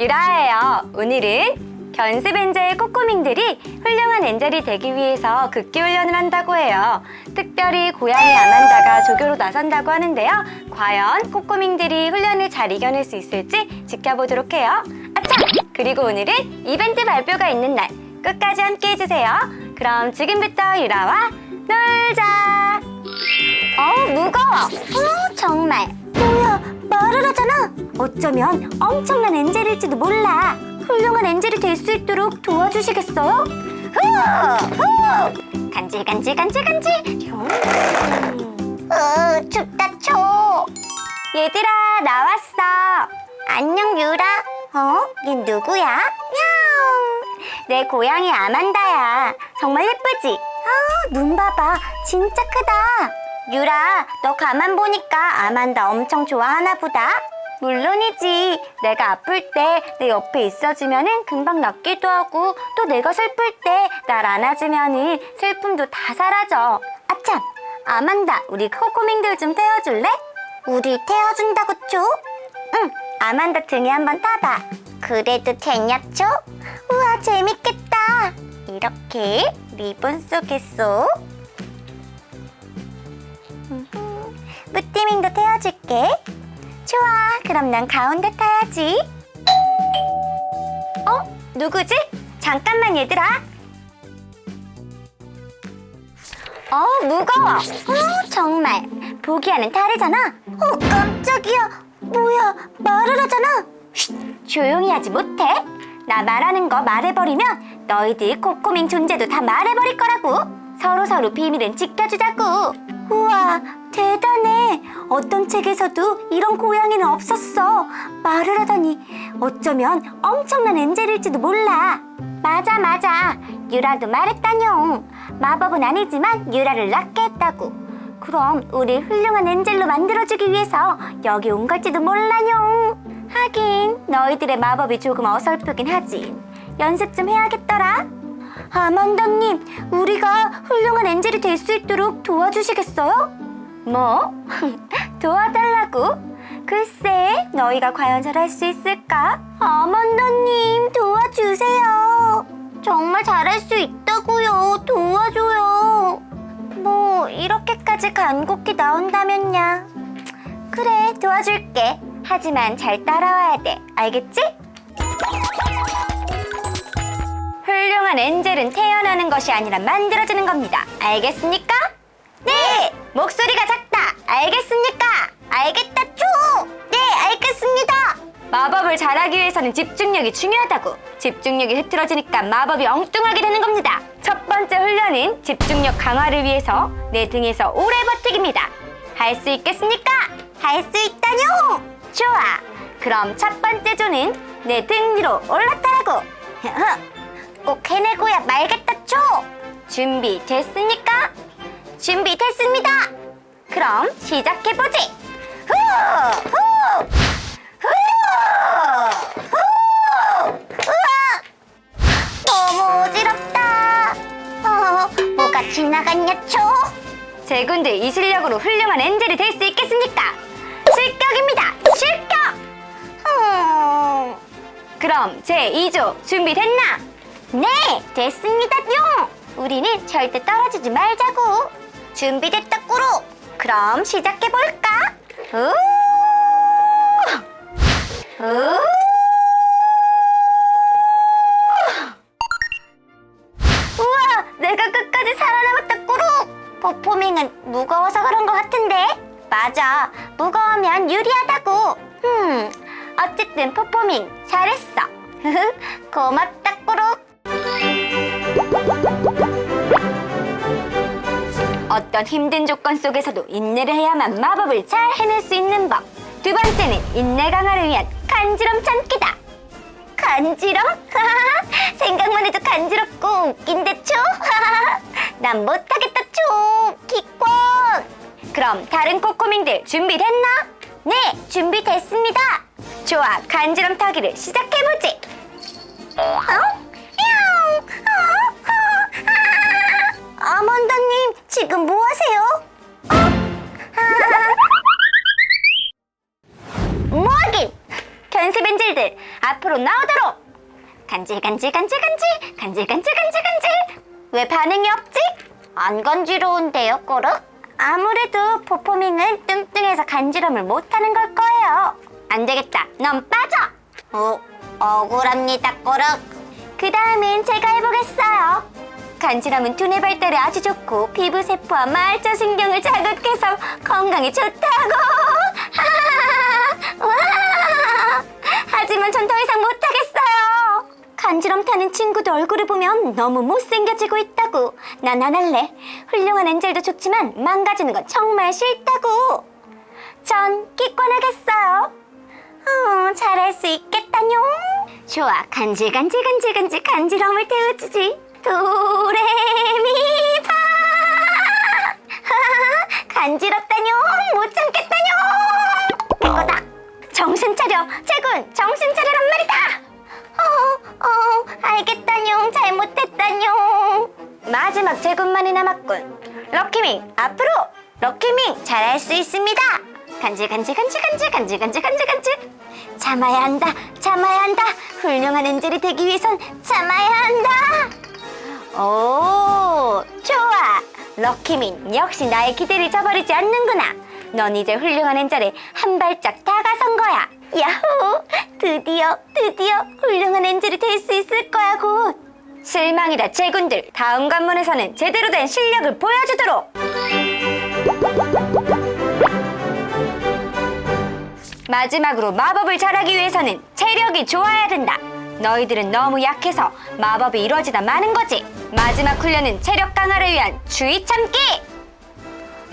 유라예요. 오늘은 견습 엔젤 꼬꼬밍들이 훌륭한 엔젤이 되기 위해서 극기 훈련을 한다고 해요. 특별히 고양이 아만다가 조교로 나선다고 하는데요. 과연 꼬꼬밍들이 훈련을 잘 이겨낼 수 있을지 지켜보도록 해요. 아차! 그리고 오늘은 이벤트 발표가 있는 날. 끝까지 함께 해주세요. 그럼 지금부터 유라와 놀자! 어우 무거워 어 정말 뭐야 말을 하잖아 어쩌면 엄청난 엔젤일지도 몰라 훌륭한 엔젤이 될 수 있도록 도와주시겠어요? 후 후 간질 간질 간질 간질 어 춥다 초 얘들아 나왔어 안녕 유라 어? 얜 누구야? 냥! 내 고양이 아만다야 정말 예쁘지? 아, 눈 봐봐. 진짜 크다. 유라, 너 가만 보니까 아만다 엄청 좋아하나 보다. 물론이지. 내가 아플 때 내 옆에 있어주면은 금방 낫기도 하고 또 내가 슬플 때 날 안아주면은 슬픔도 다 사라져. 아참, 아만다, 우리 코코밍들 좀 태워줄래? 우리 태워준다고 죠? 응, 아만다 등에 한번 타봐. 그래도 되냐, 죠? 우와, 재밌겠다. 이렇게 리본 속에 쏙. 음흠, 뿌띠밍도 태워줄게. 좋아, 그럼 난 가운데 타야지. 어? 누구지? 잠깐만 얘들아. 어, 무거워. 어, 정말. 보기와는 다르잖아. 어, 깜짝이야. 뭐야, 말을 하잖아. 쉿, 조용히 하지 못해. 나 말하는 거 말해버리면 너희들 코코밍 존재도 다 말해버릴 거라고. 서로 서로 비밀은 지켜주자고. 우와, 대단해. 어떤 책에서도 이런 고양이는 없었어. 말을 하다니 어쩌면 엄청난 엔젤일지도 몰라. 맞아, 맞아. 유라도 말했다뇨. 마법은 아니지만 유라를 낫게 했다고. 그럼 우리 훌륭한 엔젤로 만들어주기 위해서 여기 온 걸지도 몰라뇨. 하긴 너희들의 마법이 조금 어설프긴 하지. 연습 좀 해야겠더라. 아만다님, 우리가 훌륭한 엔젤이 될 수 있도록 도와주시겠어요? 뭐? 도와달라고? 글쎄, 너희가 과연 잘할 수 있을까? 아만다님, 도와주세요. 정말 잘할 수 있다고요. 도와줘요. 뭐, 이렇게까지 간곡히 나온다면야. 그래, 도와줄게. 하지만 잘 따라와야 돼. 알겠지? 훌륭한 엔젤은 태어나는 것이 아니라 만들어지는 겁니다. 알겠습니까? 네! 목소리가 작다! 알겠습니까? 알겠다, 쭈! 네, 알겠습니다! 마법을 잘하기 위해서는 집중력이 중요하다고. 집중력이 흐트러지니까 마법이 엉뚱하게 되는 겁니다. 첫 번째 훈련은 집중력 강화를 위해서 내 등에서 오래 버티기입니다. 할 수 있겠습니까? 할 수 있다뇨! 좋아! 그럼 첫 번째 조는 내 등 위로 올라타라고! 꼭 해내고야 말겠다, 초! 준비 됐습니까? 준비됐습니다! 그럼 시작해보지! 후! 후! 후! 후! 우와! 너무 어지럽다! 어, 뭐가 지나갔냐, 초? 제군들 이 실력으로 훌륭한 엔젤이 될 수 있겠습니까? 실격입니다! 실격! 음... 그럼 제 2조 준비됐나? 네, 됐습니다, 뿅! 우리는 절대 떨어지지 말자고. 준비됐다, 꾸루. 그럼 시작해볼까? 우와, 내가 끝까지 살아남았다, 꾸루. 포포밍은 무거워서 그런 것 같은데? 맞아, 무거우면 유리하다고. 음, 어쨌든 포포밍 잘했어. 고맙다, 꾸루. 어떤 힘든 조건 속에서도 인내를 해야만 마법을 잘 해낼 수 있는 법. 두 번째는 인내 강화를 위한 간지럼 참기다. 간지럼? 생각만 해도 간지럽고 웃긴데 초? 난 못하겠다 초! 기권! 그럼 다른 코코밍들 준비됐나? 네, 준비됐습니다. 좋아, 간지럼 타기를 시작해보지. 어? 아! 아만다님, 지금 뭐 하세요? 어? 아! 뭐하긴! 견습 엔젤들 앞으로 나오도록 간질 간질 간질 간질 간질 간질 간질 간질 왜 반응이 없지? 안 간지러운데요 꼬르륵? 아무래도 포포밍은 뚱뚱해서 간지럼을 못하는 걸 거예요 안 되겠다 넌 빠져 어 억울합니다 꼬르륵 그 다음엔 제가 해보겠어요 간지럼은 두뇌 발달에 아주 좋고 피부 세포와 말초 신경을 자극해서 건강에 좋다고. 와! 하지만 전 더 이상 못하겠어요. 간지럼 타는 친구도 얼굴을 보면 너무 못생겨지고 있다고. 난 안 할래. 훌륭한 엔젤도 좋지만 망가지는 건 정말 싫다고. 전 기권하겠어요. 어, 잘할 수 있겠다뇨. 좋아, 간질 간질 간질 간질 간지럼을 태워주지. 도레미파. 간지럽다뇨 못 참겠다뇨. 이거다. 정신 차려 채군. 정신 차려란 말이다. 어, 어, 알겠다뇨 잘못했다뇨. 마지막 제군만이 남았군. 럭키밍 앞으로 럭키밍 잘할 수 있습니다. 간질 간질 간질 간질 간질 간질 간질 간질. 참아야 한다 참아야 한다. 훌륭한 엔젤이 되기 위해선 참아야 한다 오, 좋아. 럭키민 역시 나의 기대를 저버리지 않는구나. 넌 이제 훌륭한 엔젤에 한 발짝 다가선 거야. 야호! 드디어, 드디어 훌륭한 엔젤이 될 수 있을 거야, 곧. 실망이다, 제군들. 다음 관문에서는 제대로 된 실력을 보여주도록. 마지막으로 마법을 잘하기 위해서는 체력이 좋아야 된다. 너희들은 너무 약해서 마법이 이루어지다 마는 거지. 마지막 훈련은 체력 강화를 위한 추위 참기.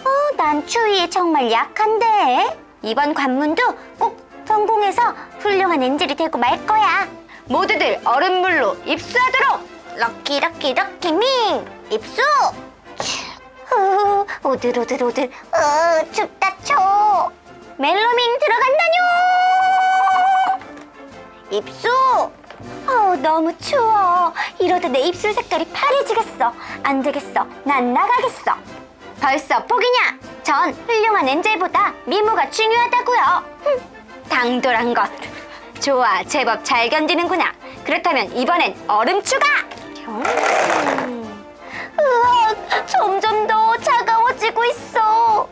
어, 난 추위에 정말 약한데. 이번 관문도 꼭 성공해서 훌륭한 엔젤이 되고 말 거야. 모두들 얼음물로 입수하도록. 럭키 럭키 럭키 밍 입수. 후, 오들 오들 오들. 어, 춥다 초. 멜로밍 들어간다뇨. 입수! 어, 너무 추워. 이러다 내 입술 색깔이 파래지겠어. 안 되겠어. 난 나가겠어. 벌써 포기냐? 전 훌륭한 엔젤보다 미모가 중요하다고요. 흠, 당돌한 것. 좋아, 제법 잘 견디는구나. 그렇다면 이번엔 얼음 추가! 음. 으악, 점점 더 차가워지고 있어.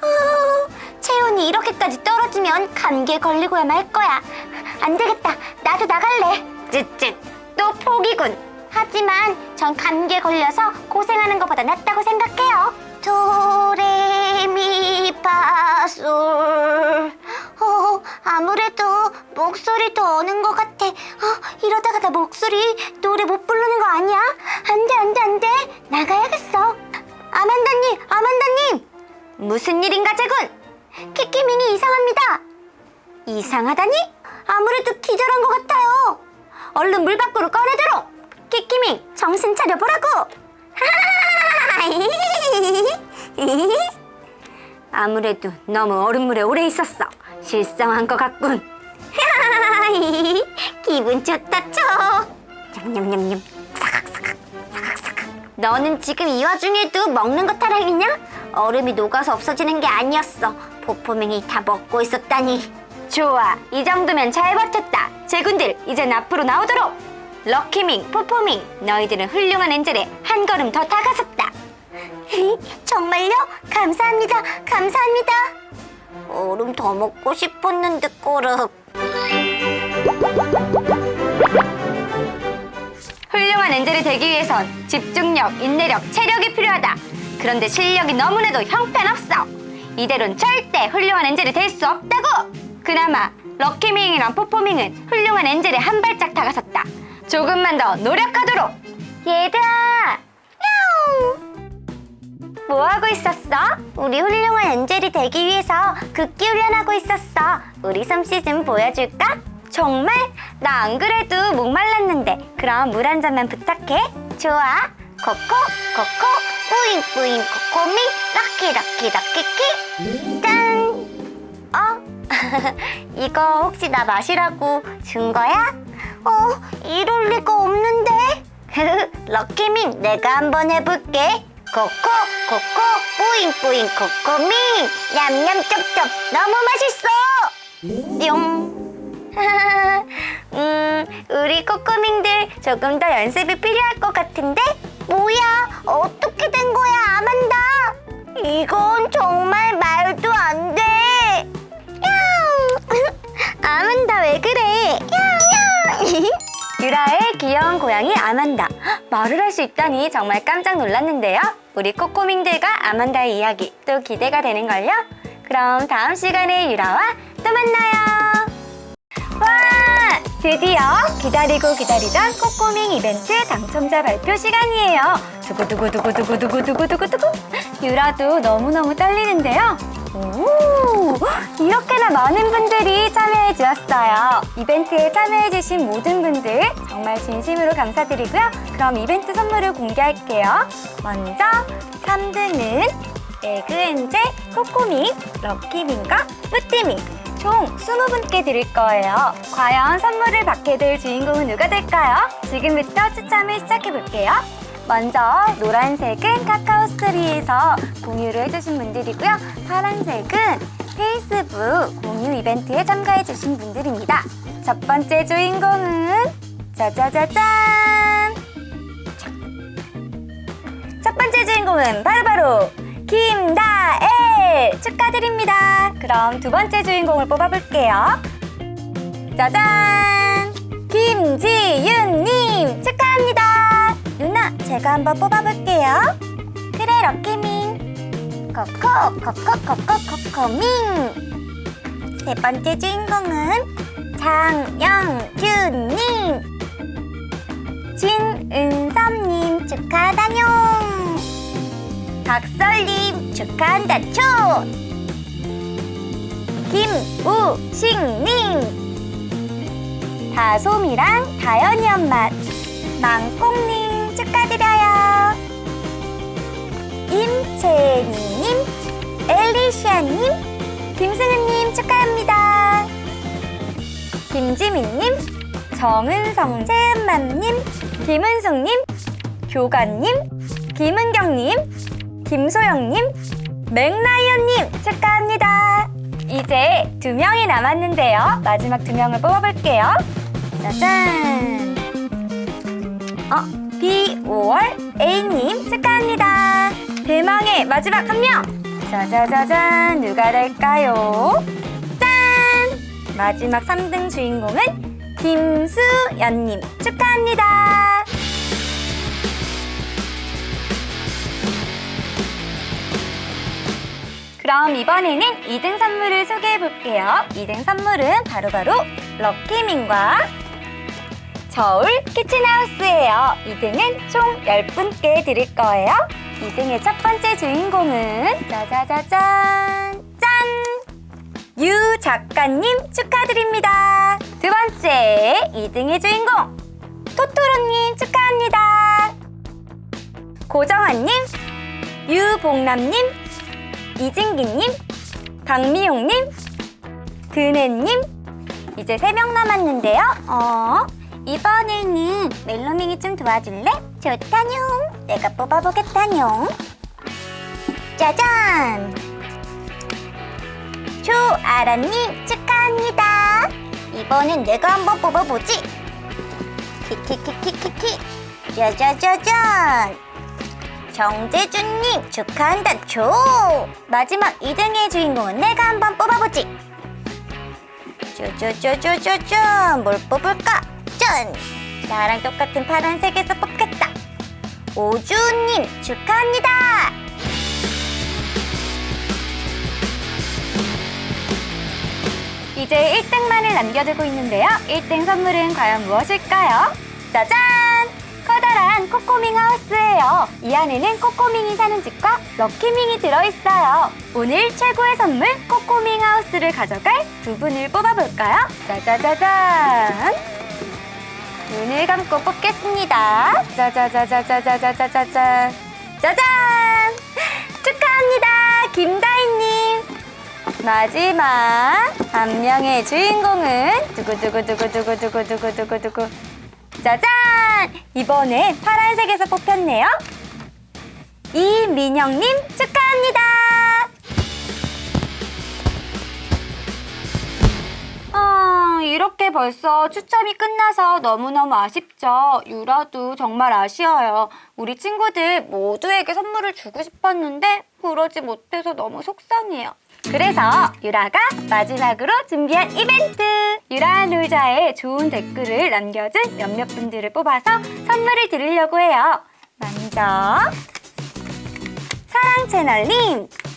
아, 체온이 이렇게까지 떨어지면 감기에 걸리고야 말 거야. 안 되겠다. 나도 나갈래. 쯧쯧. 또 포기군. 하지만 전 감기에 걸려서 고생하는 것보다 낫다고 생각해요. 도레미파솔. 어, 아무래도 목소리 더 어는 것 같아. 어, 이러다가 나 목소리 노래 못 부르는 거 아니야? 안 돼, 안 돼, 안 돼. 나가야겠어. 아만다님, 아만다님. 무슨 일인가, 제군? 키키밍이 이상합니다. 이상하다니? 아무래도 기절한 것 같아요. 얼른 물 밖으로 꺼내도록. 키키밍, 정신 차려보라고. 아무래도 너무 얼음물에 오래 있었어. 실성한 것 같군. 기분 좋다, 쳐. 냠냠냠냠. 사각사각, 사각사각. 너는 지금 이 와중에도 먹는 것 타령이냐? 얼음이 녹아서 없어지는 게 아니었어. 포포맹이 다 먹고 있었다니. 좋아, 이 정도면 잘 버텼다. 제군들, 이젠 앞으로 나오도록. 럭키밍, 포포밍, 너희들은 훌륭한 엔젤에 한 걸음 더 다가섰다. 정말요? 감사합니다. 감사합니다. 얼음 더 먹고 싶었는데 꼬르륵. 훌륭한 엔젤이 되기 위해선 집중력, 인내력, 체력이 필요하다. 그런데 실력이 너무나도 형편없어. 이대로는 절대 훌륭한 엔젤이 될 수 없다고. 그나마 럭키밍이랑 포포밍은 훌륭한 엔젤에 한 발짝 다가섰다. 조금만 더 노력하도록. 얘들아, 야옹. 뭐 하고 있었어? 우리 훌륭한 엔젤이 되기 위해서 극기 훈련하고 있었어. 우리 솜씨 좀 보여줄까? 정말? 나 안 그래도 목말랐는데 그럼 물 한 잔만 부탁해. 좋아. 코코 코코 뿌잉 뿌잉 코코미 럭키 럭키 럭키키 짠. 어? 이거 혹시 나 마시라고 준 거야? 어, 이럴 리가 없는데. 럭키밍 내가 한번 해볼게. 코코 코코 뿌잉 뿌잉 코코밍 냠냠 쩝쩝 너무 맛있어. 뿅. 음, 우리 꼬꼬밍들 조금 더 연습이 필요할 것 같은데? 뭐야? 어떻게 된 거야, 아만다? 이건 정말 말도 안 돼. 아만다 왜 그래? 야옹 유라의 귀여운 고양이 아만다. 말을 할 수 있다니 정말 깜짝 놀랐는데요. 우리 코코밍들과 아만다의 이야기 또 기대가 되는걸요. 그럼 다음 시간에 유라와 또 만나요. 와! 드디어 기다리고 기다리던 코코밍 이벤트 당첨자 발표 시간이에요. 두구두구두구두구두구두구두구. 유라도 너무너무 떨리는데요. 오! 이렇게나 많은 분들이 참여해 주었어요. 이벤트에 참여해 주신 모든 분들 정말 진심으로 감사드리고요. 그럼 이벤트 선물을 공개할게요. 먼저 3등은 에그엔젤, 코코밍, 럭키밍과 뿌띠밍 총 20분께 드릴 거예요. 과연 선물을 받게 될 주인공은 누가 될까요? 지금부터 추첨을 시작해 볼게요. 먼저 노란색은 카카오 스토리에서 공유를 해주신 분들이고요. 파란색은 페이스북 공유 이벤트에 참가해주신 분들입니다. 첫 번째 주인공은 짜자자잔! 첫 번째 주인공은 바로바로 김다엘 축하드립니다. 그럼 두 번째 주인공을 뽑아볼게요. 짜잔! 김지윤님 축하합니다. 제가 한번 뽑아볼게요. 그래 럭키민. 코코 코코 코코 코코민. 세 번째 주인공은 장영규님. 진은섭님 축하다뇽. 박설님 축하한다 초 김우식님 다솜이랑 다현이 엄마 망꽁님 축하드려요 임채리님 엘리시아님 김승은님 축하합니다 김지민님 정은성 채은맘님 김은숙님 교관님 김은경님 김소영님, 맥라이언님 축하합니다. 이제 두 명이 남았는데요. 마지막 두 명을 뽑아볼게요. 짜잔. 어, B5월 A님 축하합니다. 대망의 마지막 한 명. 짜자자잔 누가 될까요? 짠! 마지막 3등 주인공은 김수연님 축하합니다. 그럼 이번에는 2등 선물을 소개해 볼게요. 2등 선물은 바로바로 럭키민과 저울 키친하우스예요. 2등은 총 10분께 드릴 거예요. 2등의 첫 번째 주인공은 짜자자잔 짠! 유 작가님 축하드립니다. 두 번째 2등의 주인공 토토로님 축하합니다. 고정환님, 유봉남님, 이진기님, 박미용님, 근혜님, 이제 세 명 남았는데요. 어, 이번에는 멜로밍이 좀 도와줄래? 좋다뇽. 내가 뽑아보겠다뇽. 짜잔! 조아라님 축하합니다. 이번엔 내가 한번 뽑아보지. 키키키키키키. 짜자자잔. 정재준님 축하한다 초 마지막 2등의 주인공은 내가 한번 뽑아보지 쪼쪼쪼쪼쪼쪼 뭘 뽑을까 짠 나랑 똑같은 파란색에서 뽑겠다 오주님 축하합니다 이제 1등만을 남겨두고 있는데요 1등 선물은 과연 무엇일까요? 짜잔! 커다란 코코밍 하우스예요. 이 안에는 코코밍이 사는 집과 럭키밍이 들어있어요. 오늘 최고의 선물 코코밍 하우스를 가져갈 두 분을 뽑아볼까요? 짜자자잔. 눈을 감고 뽑겠습니다. 짜자자자자자자자자자. 짜잔! 축하합니다, 김다희님. 마지막 한 명의 주인공은 두구두구두구두구두구두구두구두구 짜잔! 이번엔 파란색에서 뽑혔네요. 이민영님 축하합니다. 어, 이렇게 벌써 추첨이 끝나서 너무너무 아쉽죠. 유라도 정말 아쉬워요. 우리 친구들 모두에게 선물을 주고 싶었는데 그러지 못해서 너무 속상해요. 그래서 유라가 마지막으로 준비한 이벤트! 유라 놀자에 좋은 댓글을 남겨준 몇몇 분들을 뽑아서 선물을 드리려고 해요. 먼저 사랑 채널님 어?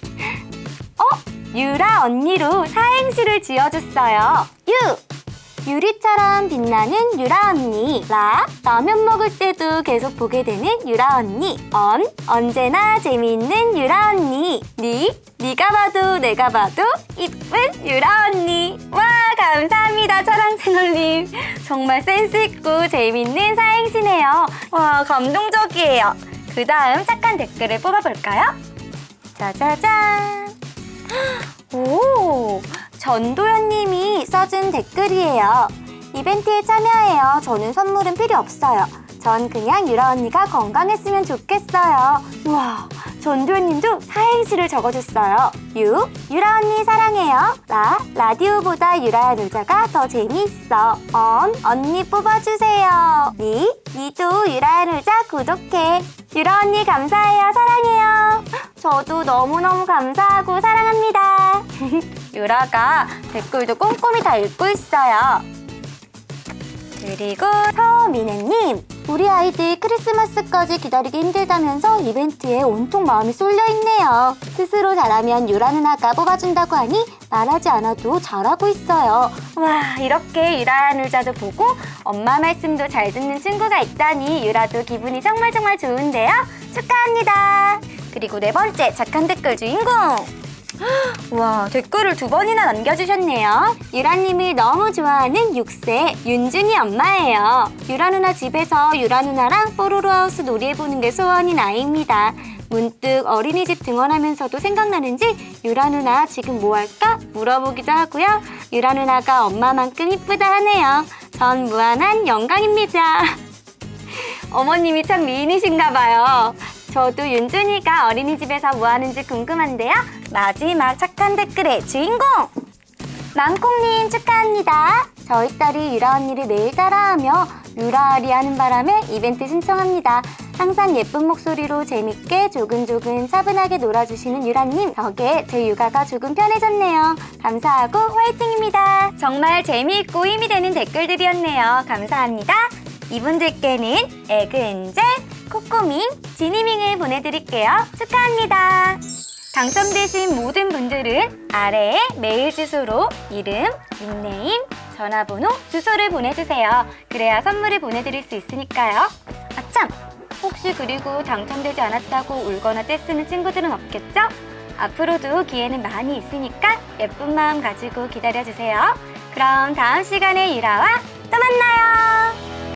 유라 언니로 사행시를 지어줬어요. 유! 유리처럼 빛나는 유라 언니. 라! 라면 먹을 때도 계속 보게 되는 유라 언니. 언! 언제나 재미있는 유라 언니. 니! 니가 봐도 내가 봐도 이쁜 유라 언니. 와, 감사합니다, 차랑 채널님. 정말 센스있고 재미있는 사행시네요. 와, 감동적이에요. 그 다음 착한 댓글을 뽑아볼까요? 짜자잔. 오, 전도연님이 써준 댓글이에요. 이벤트에 참여해요. 저는 선물은 필요 없어요. 전 그냥 유라 언니가 건강했으면 좋겠어요. 우와, 전도연님도 사행시를 적어줬어요. 유, 유라 언니 사랑해요. 라, 라디오보다 유라야 놀자가 더 재미있어. 언, 언니 뽑아주세요. 니, 니도 유라야 놀자 구독해. 유라 언니 감사해요. 사랑해요. 저도 너무너무 감사하고 사랑합니다. 유라가 댓글도 꼼꼼히 다 읽고 있어요. 그리고 서미네님 우리 아이들 크리스마스까지 기다리기 힘들다면서 이벤트에 온통 마음이 쏠려 있네요. 스스로 잘하면 유라 누나가 뽑아준다고 하니 말하지 않아도 잘하고 있어요. 와 이렇게 유라 놀자도 보고 엄마 말씀도 잘 듣는 친구가 있다니 유라도 기분이 정말 정말 좋은데요. 축하합니다. 그리고 네 번째 착한 댓글 주인공 와 댓글을 두 번이나 남겨주셨네요. 유라님을 너무 좋아하는 6세 윤준이 엄마예요. 유라 누나 집에서 유라 누나랑 뽀로로하우스 놀이해보는 게 소원인 아이입니다. 문득 어린이집 등원하면서도 생각나는지 유라 누나 지금 뭐 할까 물어보기도 하고요. 유라 누나가 엄마만큼 이쁘다 하네요. 전 무한한 영광입니다. 어머님이 참 미인이신가 봐요. 저도 윤준이가 어린이집에서 뭐 하는지 궁금한데요. 마지막 착한 댓글의 주인공! 망콩님 축하합니다. 저희 딸이 유라 언니를 매일 따라하며 유라리 하는 바람에 이벤트 신청합니다. 항상 예쁜 목소리로 재밌게 조근조근 차분하게 놀아주시는 유라님 덕에 제 육아가 조금 편해졌네요. 감사하고 화이팅입니다. 정말 재미있고 힘이 되는 댓글들이었네요. 감사합니다. 이분들께는 에그엔젤, 코코밍, 지니밍을 보내드릴게요. 축하합니다. 당첨되신 모든 분들은 아래에 메일 주소로 이름, 닉네임, 전화번호, 주소를 보내주세요. 그래야 선물을 보내드릴 수 있으니까요. 아참! 혹시 그리고 당첨되지 않았다고 울거나 떼쓰는 친구들은 없겠죠? 앞으로도 기회는 많이 있으니까 예쁜 마음 가지고 기다려주세요. 그럼 다음 시간에 유라와 또 만나요!